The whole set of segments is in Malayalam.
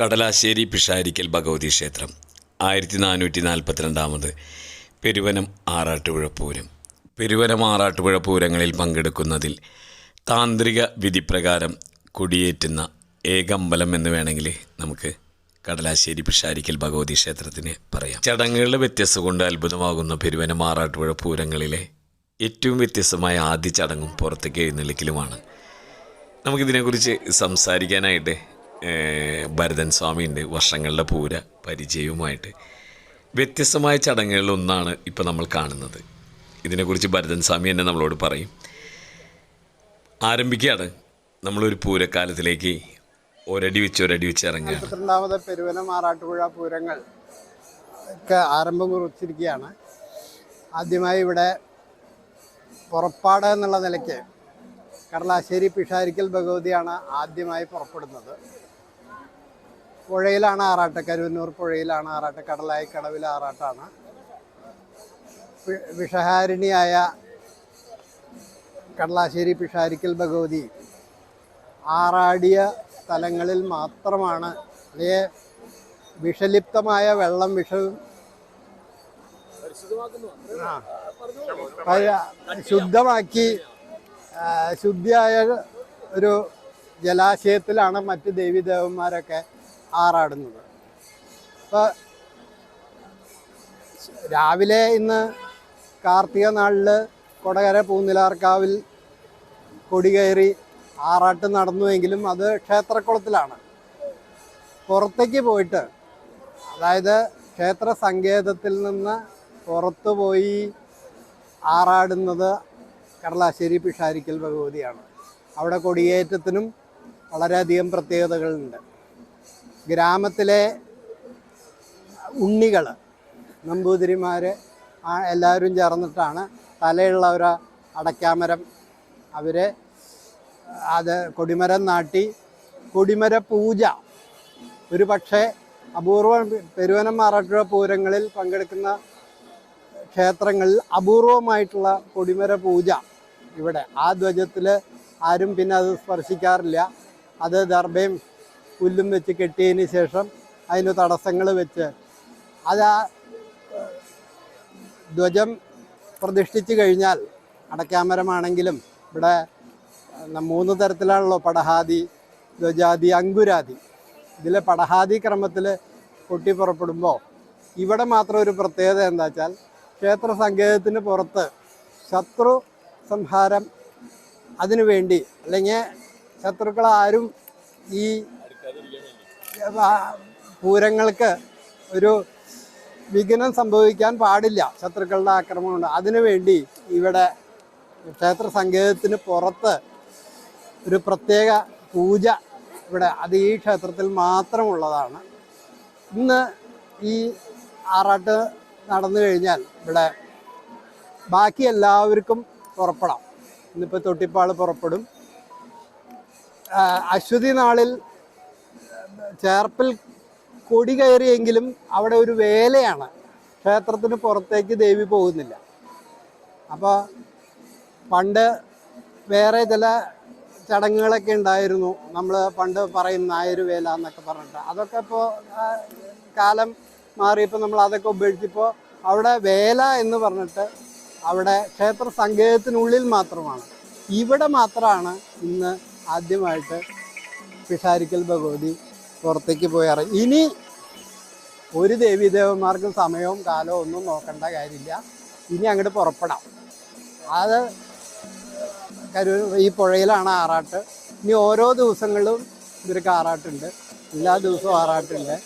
കടലാശ്ശേരി പിഷാരിക്കൽ ഭഗവതി ക്ഷേത്രം ആയിരത്തി നാനൂറ്റി നാൽപ്പത്തിരണ്ടാമത് പെരുവനം ആറാട്ടുപുഴ പൂരം. പെരുവനം ആറാട്ടുപുഴ പൂരങ്ങളിൽ പങ്കെടുക്കുന്നതിൽ താന്ത്രിക വിധിപ്രകാരം കുടിയേറ്റുന്ന ഏകമ്പലം എന്ന് വേണമെങ്കിൽ നമുക്ക് കടലാശ്ശേരി പിഷാരിക്കൽ ഭഗവതി ക്ഷേത്രത്തിന് പറയാം. ചടങ്ങുകളുടെ വ്യത്യസ്തം കൊണ്ട് അത്ഭുതമാകുന്ന പെരുവനം ആറാട്ടുപുഴ പൂരങ്ങളിലെ ഏറ്റവും വ്യത്യസ്തമായ ആദ്യ ചടങ്ങും പുറത്തേക്ക് എഴുന്നള്ളിക്കലുമാണ്. നമുക്കിതിനെക്കുറിച്ച് സംസാരിക്കാനായിട്ട് ഭരതൻ സ്വാമിയുണ്ട് വർഷങ്ങളുടെ പൂര പരിചയവുമായിട്ട് വ്യത്യസ്തമായ ചടങ്ങുകളിലൊന്നാണ് ഇപ്പോൾ നമ്മൾ കാണുന്നത്. ഇതിനെക്കുറിച്ച് ഭരതൻ സ്വാമി തന്നെ നമ്മളോട് പറയും. ആരംഭിക്കുകയാണ്. നമ്മളൊരു പൂരക്കാലത്തിലേക്ക് ഒരടി വെച്ച് ഒരടി വെച്ച് ഇറങ്ങുകയാണ്. പന്ത്രണ്ടാമത് പെരുവന മാറാട്ടുപുഴ പൂരങ്ങൾ ഒക്കെ ആരംഭം കുറിച്ചിരിക്കുകയാണ്. ആദ്യമായി ഇവിടെ പുറപ്പാട് എന്നുള്ള നിലയ്ക്ക് കടലാശ്ശേരി പിഷാരിക്കൽ ഭഗവതിയാണ് ആദ്യമായി പുറപ്പെടുന്നത്. പുഴയിലാണ് ആറാട്ട് കരുവന്നൂർ പുഴയിലാണ് ആറാട്ട് കടലായി കടവിൽ ആറാട്ടാണ് വിഷഹാരിണിയായ കടലാശ്ശേരി പിഷാരിക്കൽ ഭഗവതി ആറാടിയ സ്ഥലങ്ങളിൽ മാത്രമാണ് അതേ വിഷലിപ്തമായ വെള്ളം വിഷ ആ. പ- ശുദ്ധമാക്കി ശുദ്ധിയായ ഒരു ജലാശയത്തിലാണ് മറ്റ് ദേവീദേവന്മാരൊക്കെ ആറാടുന്നത്. അപ്പോൾ രാവിലെ ഇന്ന് കാർത്തിക നാളിൽ കൊടകര പൂനിലാർക്കാവിൽ കൊടികയറി ആറാട്ട് നടന്നുവെങ്കിലും അത് ക്ഷേത്രക്കുളത്തിലാണ്. പുറത്തേക്ക് പോയിട്ട് അതായത് ക്ഷേത്ര സങ്കേതത്തിൽ നിന്ന് പുറത്തു പോയി ആറാടുന്നത് കടലാശ്ശേരി പിഷാരിക്കൽ ഭഗവതിയാണ്. അവിടെ കൊടിയേറ്റത്തിനും വളരെയധികം പ്രത്യേകതകളുണ്ട്. ഗ്രാമത്തിലെ ഉണ്ണികൾ നമ്പൂതിരിമാർ എല്ലാവരും ചേർന്നിട്ടാണ് തലയുള്ള ഒരു അടയ്ക്കാമരം അവർ അത് കൊടിമരം നാട്ടി. കൊടിമര പൂജ ഒരു പക്ഷേ അപൂർവം പെരുവനം മാറാട്ടുഴ പൂരങ്ങളിൽ പങ്കെടുക്കുന്ന ക്ഷേത്രങ്ങളിൽ അപൂർവമായിട്ടുള്ള കൊടിമര പൂജ ഇവിടെ. ആ ധ്വജത്തിൽ ആരും പിന്നെ അത് സ്പർശിക്കാറില്ല. അത് ദർഭയും പുല്ലും വെച്ച് കെട്ടിയതിന് ശേഷം അതിന് തടസ്സങ്ങൾ വെച്ച് അത് ആ ധ്വജം പ്രതിഷ്ഠിച്ചു കഴിഞ്ഞാൽ അടക്കാമരമാണെങ്കിലും ഇവിടെ മൂന്ന് തരത്തിലാണല്ലോ പടഹാദി ധ്വജാദി അങ്കുരാദി. ഇതിലെ പടഹാദി ക്രമത്തിൽ പൊട്ടി പുറപ്പെടുമ്പോൾ ഇവിടെ മാത്രം ഒരു പ്രത്യേകത എന്താ വെച്ചാൽ ക്ഷേത്ര സങ്കേതത്തിന് പുറത്ത് ശത്രു സംഹാരം അതിനു വേണ്ടി അല്ലെങ്കിൽ ശത്രുക്കൾ ആരും ഈ പൂരങ്ങൾക്ക് ഒരു വിഘ്നം സംഭവിക്കാൻ പാടില്ല. ശത്രുക്കളുടെ ആക്രമണം കൊണ്ട് അതിനുവേണ്ടി ഇവിടെ ക്ഷേത്ര സങ്കേതത്തിന് പുറത്ത് ഒരു പ്രത്യേക പൂജ ഇവിടെ അത് ഈ ക്ഷേത്രത്തിൽ മാത്രമുള്ളതാണ്. ഇന്ന് ഈ ആറാട്ട് നടന്നു കഴിഞ്ഞാൽ ഇവിടെ ബാക്കി എല്ലാവർക്കും പുറപ്പെടാം. ഇന്നിപ്പോൾ തൊട്ടിപ്പാൾ പുറപ്പെടും. അശ്വതി നാളിൽ ചേർപ്പിൽ കൊടി കയറിയെങ്കിലും അവിടെ ഒരു വേലയാണ്. ക്ഷേത്രത്തിന് പുറത്തേക്ക് ദേവി പോകുന്നില്ല. അപ്പോൾ പണ്ട് വേറെ ചില ചടങ്ങുകളൊക്കെ ഉണ്ടായിരുന്നു. നമ്മൾ പണ്ട് പറയും നായര് വേല എന്നൊക്കെ പറഞ്ഞിട്ട്. അതൊക്കെ ഇപ്പോൾ കാലം മാറിയപ്പോൾ നമ്മൾ അതൊക്കെ ഉപേക്ഷിച്ചപ്പോൾ അവിടെ വേല എന്ന് പറഞ്ഞിട്ട് അവിടെ ക്ഷേത്ര സങ്കേതത്തിനുള്ളിൽ മാത്രമാണ്. ഇവിടെ മാത്രമാണ് ഇന്ന് ആദ്യമായിട്ട് പിഷാരിക്കൽ ഭഗവതി പുറത്തേക്ക് പോയാറ് ഇനി ഒരു ദേവീദേവന്മാർക്കും സമയവും കാലവും ഒന്നും നോക്കേണ്ട കാര്യമില്ല. ഇനി അങ്ങോട്ട് പുറപ്പെടാം. അത് കരു ഈ പുഴയിലാണ് ആറാട്ട്. ഇനി ഓരോ ദിവസങ്ങളിലും ഇവർക്ക് ആറാട്ടുണ്ട്. എല്ലാ ദിവസവും ആറാട്ടുണ്ട്.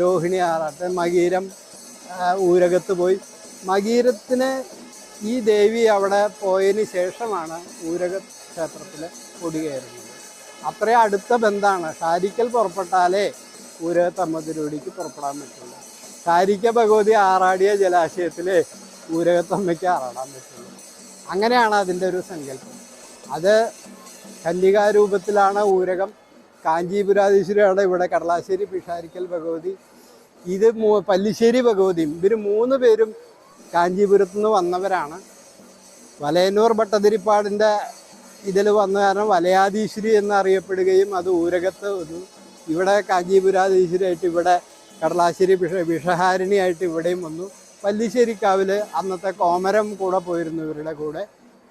രോഹിണി ആറാട്ട് മകീരം ഊരകത്ത് പോയി. മകീരത്തിന് ഈ ദേവി അവിടെ പോയതിന് ശേഷമാണ് ഊരക ക്ഷേത്രത്തിൽ കൊടി കയറുന്നത്. അത്രയും അടുത്ത ബന്ധമാണ് ഷാരിക്കൽ പുറപ്പെട്ടാലേ ഊരകത്ത് അമ്മതിരുടിക്ക് പുറപ്പെടാൻ പറ്റുള്ളൂ. ഷാരിക്ക ഭഗവതി ആറാടിയ ജലാശയത്തിൽ ഊരകത്തമ്മയ്ക്ക് ആറാടാൻ പറ്റുള്ളൂ. അങ്ങനെയാണ് അതിന്റെ ഒരു സങ്കല്പം. അത് കന്യകാരൂപത്തിലാണ് ഊരകം. കാഞ്ചീപുരാധീശ്വരിയാണ് ഇവിടെ കടലാശ്ശേരി പിഷാരിക്കൽ ഭഗവതി. ഇത് മൂ- പല്ലിശ്ശേരി ഭഗവതിയും. ഇവർ മൂന്ന് പേരും കാഞ്ചീപുരത്തു നിന്ന് വന്നവരാണ്. വലയന്നൂർ ഭട്ടതിരിപ്പാടിന്റെ ഇതിൽ വന്ന കാരണം വലയാധീശ്വരി എന്നറിയപ്പെടുകയും അത് ഊരകത്ത് ഒരു ഇവിടെ കാഞ്ചീപുരാധീശ്വരിയായിട്ട് ഇവിടെ കടലാശ്ശേരി വിഷ വിഷഹാരിണിയായിട്ട് ഇവിടെയും വന്നു. പല്ലിശ്ശേരിക്കാവിൽ അന്നത്തെ കോമരം കൂടെ പോയിരുന്നു ഇവരുടെ കൂടെ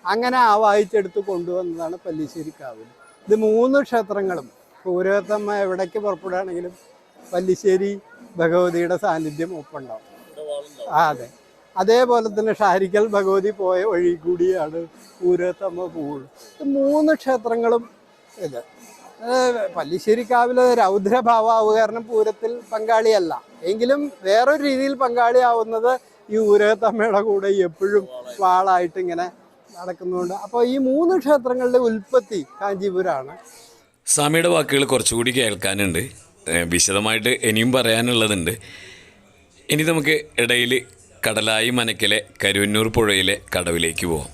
അങ്ങനെ ആ വായിച്ചെടുത്ത് കൊണ്ടുവന്നതാണ് പല്ലിശ്ശേരിക്കാവിൽ ഇത് മൂന്ന് ക്ഷേത്രങ്ങളും പൂരത്തമ്മ എവിടേക്ക് പുറപ്പെടുകയാണെങ്കിലും പല്ലിശ്ശേരി ഭഗവതിയുടെ സാന്നിധ്യം ഒപ്പുണ്ടാവും. ആ അതെ. അതേപോലെ തന്നെ ഷാരിക്കൽ ഭഗവതി പോയ വഴി കൂടിയാണ് പൂരത്തമ്മ പൂൾ. മൂന്ന് ക്ഷേത്രങ്ങളും ഇത്. പല്ലിശ്ശേരിക്കാവിലെ രൗദ്രഭാവ കാരണം പൂരത്തിൽ പങ്കാളിയല്ല. എങ്കിലും വേറൊരു രീതിയിൽ പങ്കാളിയാവുന്നത് ഈ ഊരത്തമ്മയുടെ കൂടെ എപ്പോഴും വാളായിട്ട് ഇങ്ങനെ നടക്കുന്നുണ്ട്. അപ്പോൾ ഈ മൂന്ന് ക്ഷേത്രങ്ങളുടെ ഉൽപ്പത്തി കാഞ്ചീപുരമാണ് സ്വാമിയുടെ വാക്കുകൾ കുറച്ചുകൂടി കേൾക്കാനുണ്ട്. വിശദമായിട്ട് ഇനിയും പറയാനുള്ളതുണ്ട്. ഇനി നമുക്ക് ഇടയിൽ കടലായി മനക്കിലെ കരുവന്നൂർ പുഴയിലെ കടവിലേക്ക് പോവാം.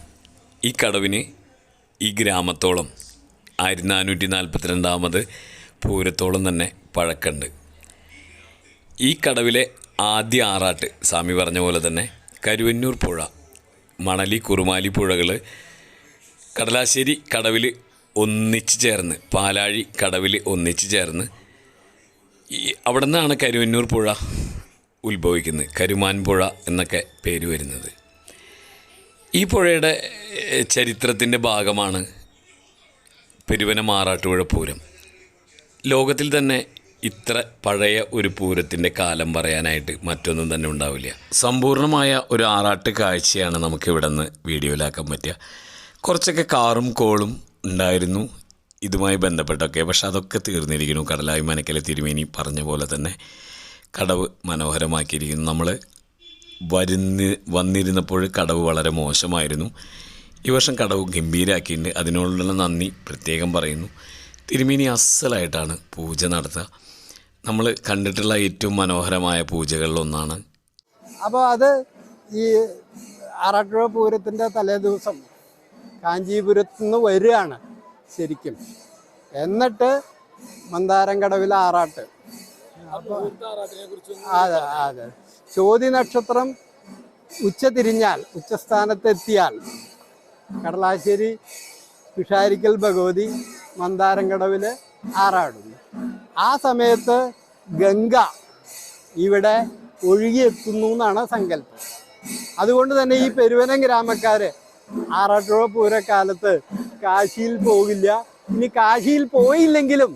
ഈ കടവിന് ഈ ഗ്രാമത്തോളം ആയിരത്തി നാനൂറ്റി നാൽപ്പത്തിരണ്ടാമത് പൂരത്തോളം തന്നെ പഴക്കമുണ്ട് ഈ കടവിലെ ആദ്യ ആറാട്ട് സ്വാമി പറഞ്ഞ പോലെ തന്നെ കരുവന്നൂർ പുഴ മണലി കുറുമാലി പുഴകൾ കടലാശ്ശേരി കടവിൽ ഒന്നിച്ച് ചേർന്ന് പാലാഴി കടവിൽ ഒന്നിച്ച് ചേർന്ന് ഈ അവിടെ നിന്നാണ് കരുവന്നൂർ പുഴ. ഉത്ഭവിക്കുന്നത് കരുമാൻപുഴ എന്നൊക്കെ പേര് വരുന്നത്. ഈ പുഴയുടെ ചരിത്രത്തിന്റെ ഭാഗമാണ് പെരുവന മാറാട്ടുപുഴ പൂരം. ലോകത്തിൽ തന്നെ ഇത്ര പഴയ ഒരു പൂരത്തിന്റെ കാലം പറയാനായിട്ട് മറ്റൊന്നും തന്നെ ഉണ്ടാവില്ല. സമ്പൂർണമായ ഒരു ആറാട്ട് കാഴ്ചയാണ് നമുക്ക് ഇവിടെ നിന്ന് വീഡിയോയിലാക്കാൻ പറ്റുക. കുറച്ചൊക്കെ കാറും കോളും ഉണ്ടായിരുന്നു. ഇതുമായി ബന്ധപ്പെട്ടൊക്കെ. പക്ഷെ അതൊക്കെ തീർന്നിരിക്കുന്നു. കടലായി മനക്കലെ തിരുമേനി പറഞ്ഞ പോലെ തന്നെ. കടവ് മനോഹരമാക്കിയിരിക്കുന്നു. നമ്മൾ വരുന്ന വന്നിരുന്നപ്പോൾ കടവ് വളരെ മോശമായിരുന്നു. ഈ വർഷം കടവ് ഗംഭീരാക്കിയിട്ടുണ്ട്. അതിനോടുള്ള നന്ദി പ്രത്യേകം പറയുന്നു. തിരുമേനി അസലായിട്ടാണ് പൂജ നടത്തുക. നമ്മൾ കണ്ടിട്ടുള്ള ഏറ്റവും മനോഹരമായ പൂജകളിലൊന്നാണ് അപ്പോൾ അത് ഈ ആറാട്ടുപുഴ പൂരത്തിന്റെ തലേ ദിവസം കാഞ്ചീപുരത്ത് നിന്ന് വരികയാണ് ശരിക്കും. എന്നിട്ട് മന്ദാരം കടവിലെ ആറാട്ട്. അപ്പോൾ അതെ അതെ. ചോതി നക്ഷത്രം ഉച്ച തിരിഞ്ഞാൽ ഉച്ചസ്ഥാനത്തെത്തിയാൽ കടലാശ്ശേരി പിഷാരിക്കൽ ഭഗവതി മന്ദാരം കടവിൽ ആറാടുന്നു. ആ സമയത്ത് ഗംഗ ഇവിടെ ഒഴുകിയെത്തുന്നു എന്നാണ് സങ്കല്പം. അതുകൊണ്ട് തന്നെ ഈ പെരുവനം ഗ്രാമക്കാര് ആറാട്ടുപുഴ പൂരക്കാലത്ത് കാശിയിൽ പോകില്ല ഇനി കാശിയിൽ പോയില്ലെങ്കിലും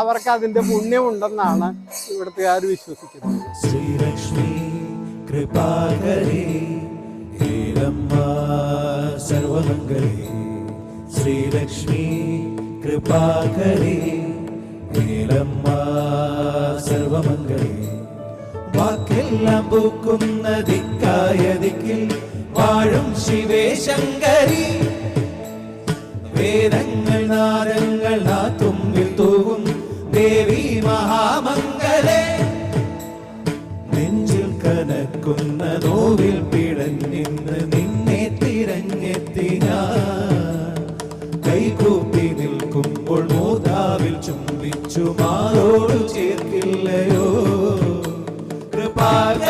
അവർക്ക് അതിന്റെ പുണ്യമുണ്ടെന്നാണ് ഇവിടുത്തുകാർ വിശ്വസിക്കുന്നത്. ശ്രീലക്ഷ്മി കൃപാകരേ സർവമംഗളേ ശ്രീലക്ഷ്മി കൃപാകരേ സർവമംഗളേ വാക്കെല്ലാം പൂക്കുന്ന ദിക്കായ ദിക്കിൽ വാഴും ശിവേ ശങ്കരി. വേദങ്ങൾ നാദങ്ങൾ ആ തുമ്പിൽ തൂകും. ദേവി മഹാമംഗലേ. നെഞ്ചിൽ കനക്കുന്ന നോവിൽ പിടഞ്ഞിന്ന് നിന്നെ തിരഞ്ഞെത്തിന കൈകൂപ്പി നിൽക്കുമ്പോൾ മോതാവിൽ ചുംബിച്ചു മാറോട് ചേർക്കില്ലയോ. കൃപാകരി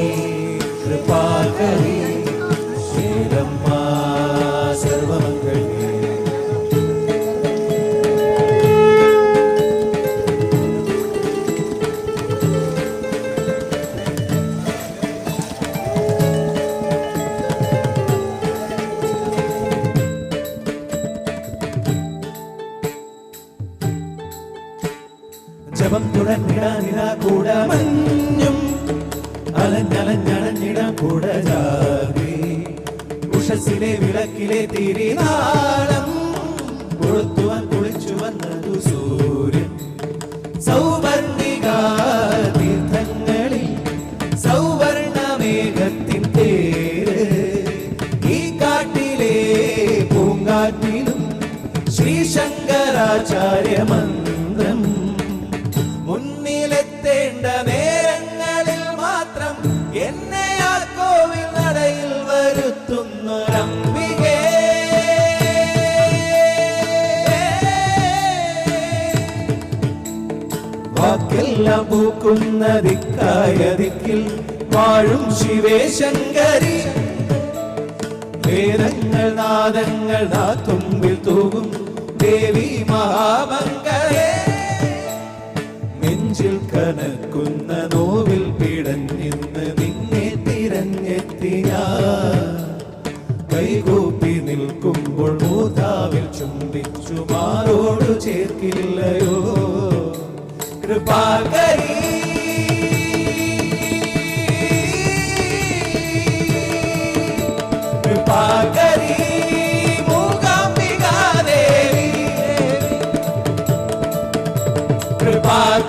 സർവമംഗളി ശ്രീരമ്മ സർവമംഗളി. ജപം തുടങ്ങിടാനിടാ കൂട മഞ്ഞും അലഞ്ഞലഞ്ഞടഞ്ഞിടാം പുഴജാതി ഉഷസിലെ വിളക്കിലെ തിരിനാളം. കൊളുത്തുവൻ കുളിച്ചു വന്നതു സൂര്യൻ. സൗവർണിക തീർത്ഥങ്ങളിൽ സൗവർണ മേഘത്തിൻ തേര് ഈ കാട്ടിലെ പൂങ്കാറ്റിലും ശ്രീശങ്കരാചാര്യമന്ത്രി പൂക്കുന്ന ദിക്കായ ദിക്കിൽ വാഴും ശിവേശങ്കരി വേദങ്ങൾ നാദങ്ങൾ നാത്തുമ്പിൽ തൂകും ദേവി മഹാമംഗളേ. നെഞ്ചിൽ കനക്കുന്ന നോവിൽ പിടഞ്ഞിന്ന് നിന്നെ തിരഞ്ഞെത്തി കൈകൂപ്പി നിൽക്കുമ്പോൾ മൂതാവിൽ ചുംബിച്ചു മാറോടു ചേർക്കില്ലയോ. കൃപാകരീ കൃപാകരീ മൂകാംബികാ ദേവി കൃപാകരീ ദേവി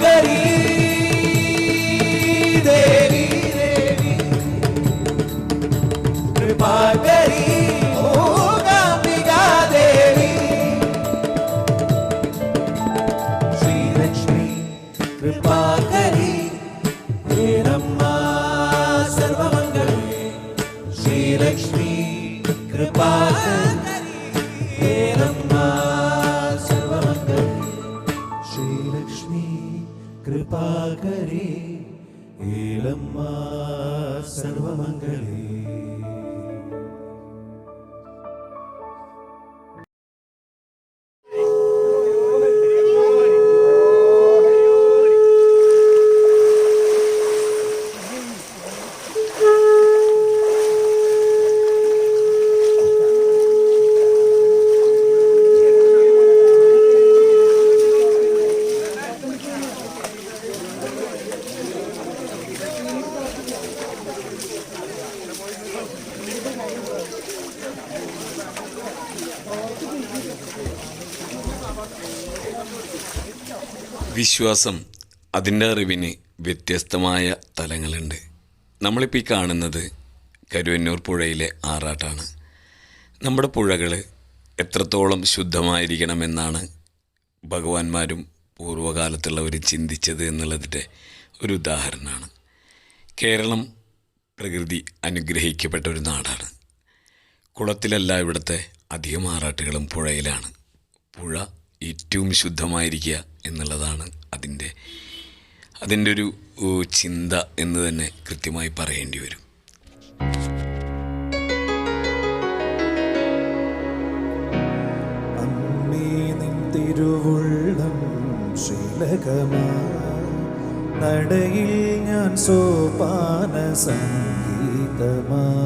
വിശ്വാസം അതിന്റെ അറിവിന് വ്യത്യസ്തമായ തലങ്ങളുണ്ട്. നമ്മളിപ്പോൾ ഈ കാണുന്നത് കരുവന്നൂർ പുഴയിലെ ആറാട്ടാണ്. നമ്മുടെ പുഴകൾ എത്രത്തോളം ശുദ്ധമായിരിക്കണമെന്നാണ് ഭഗവാന്മാരും പൂർവകാലത്തുള്ളവർ ചിന്തിച്ചത് എന്നുള്ളതിന്റെ ഒരു ഉദാഹരണമാണ്. കേരളം പ്രകൃതി അനുഗ്രഹിക്കപ്പെട്ട ഒരു നാടാണ്. കുളത്തിലല്ല ഇവിടുത്തെ അധികം ആറാട്ടുകളും പുഴയിലാണ്. പുഴ ഏറ്റവും ശുദ്ധമായിരിക്കുക എന്നുള്ളതാണ് അതിന്റെ അതിന്റെ ഒരു ചിന്ത എന്ന് തന്നെ കൃത്യമായി പറയേണ്ടി വരും. തിരുവുള്ളം നടയിൽ ഞാൻ സോപാന സംഗീതമാ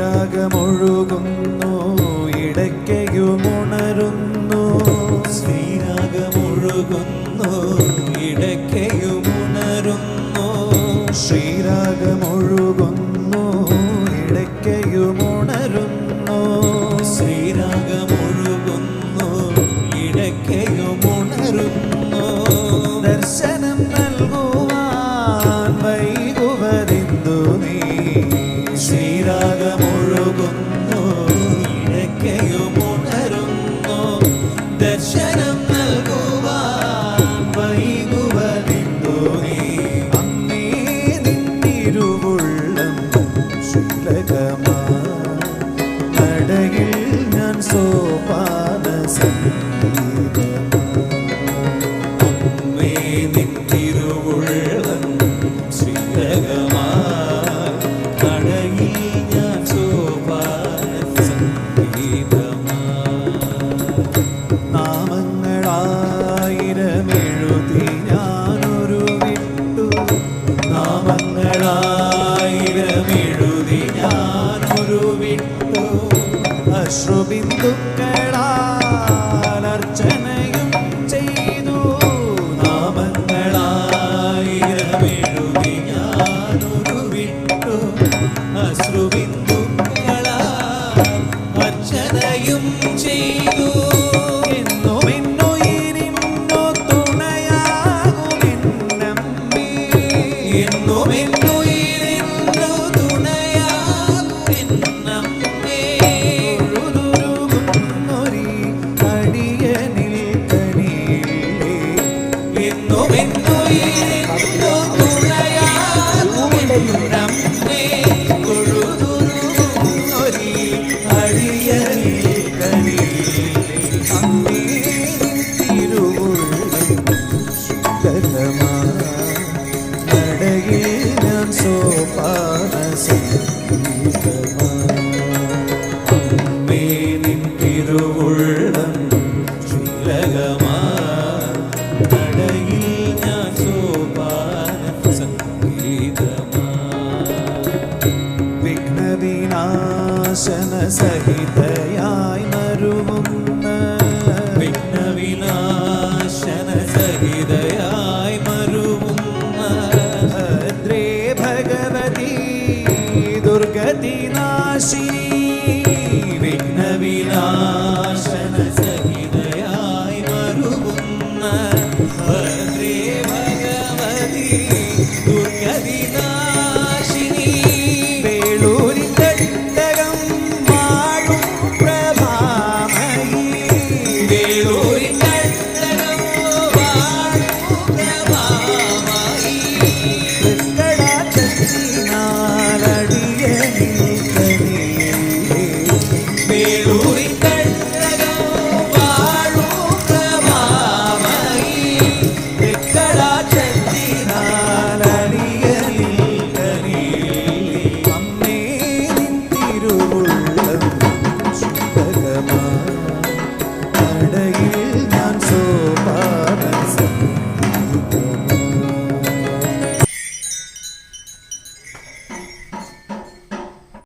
ശ്രീരാഗമൊഴുകുന്നു ഇടയ്ക്കയുമുണരുന്നു கதமா கடையே நான் சோபான சங்கீதமா